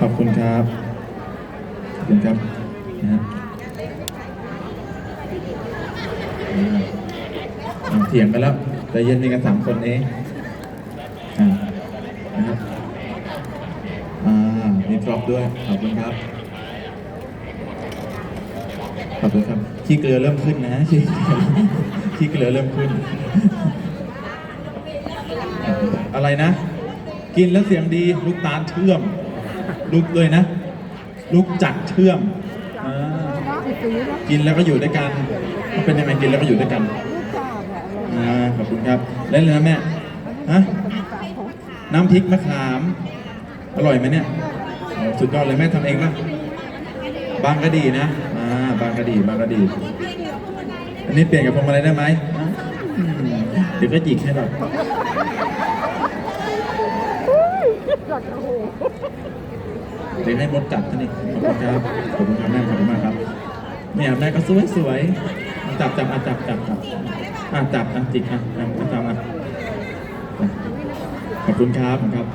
ขอบคุณครับ ขอบคุณครับนะฮะเถียงกันแล้วใจเย็นมีกันสามคนเองนะครับอ่ามีดรอปด้วย ขอบคุณครับ ขอบคุณครับ ขี้เกลือเริ่มขึ้นนะขี้ขี้เกลือเริ่มขึ้น อะไรนะ กินแล้วเสียงดี ลูกตาลเชื่อม ลูกเลยนะลูกจัดเชื่อมอ่ากินแล้วก็อยู่ด้วยกันเป็นยังไงกินแล้วก็อยู่ด้วยกันอ่าขอบคุณครับเล่นเลยนะแม่ฮะน้ำพริกมะขาม อร่อยไหมเนี่ยโอ้สุดยอดเลยแม่ทำเองป่ะบางก็ดีนะอ่าบางก็ดีบางก็ดี อันนี้เปลี่ยนกับพวงมาลัยได้ไหมอะอืมเดี๋ยวก็จิกให้เรา เดี๋ยวให้มดจับท่านี่ขอบคุณครับขอบคุณครับแม่ขอบคุณมากครับเนี่ยแม่ก็สวยสวยๆจับจับอะจับจับจับอะจับอะจิกอะอะจับอะขอบคุณครับครับ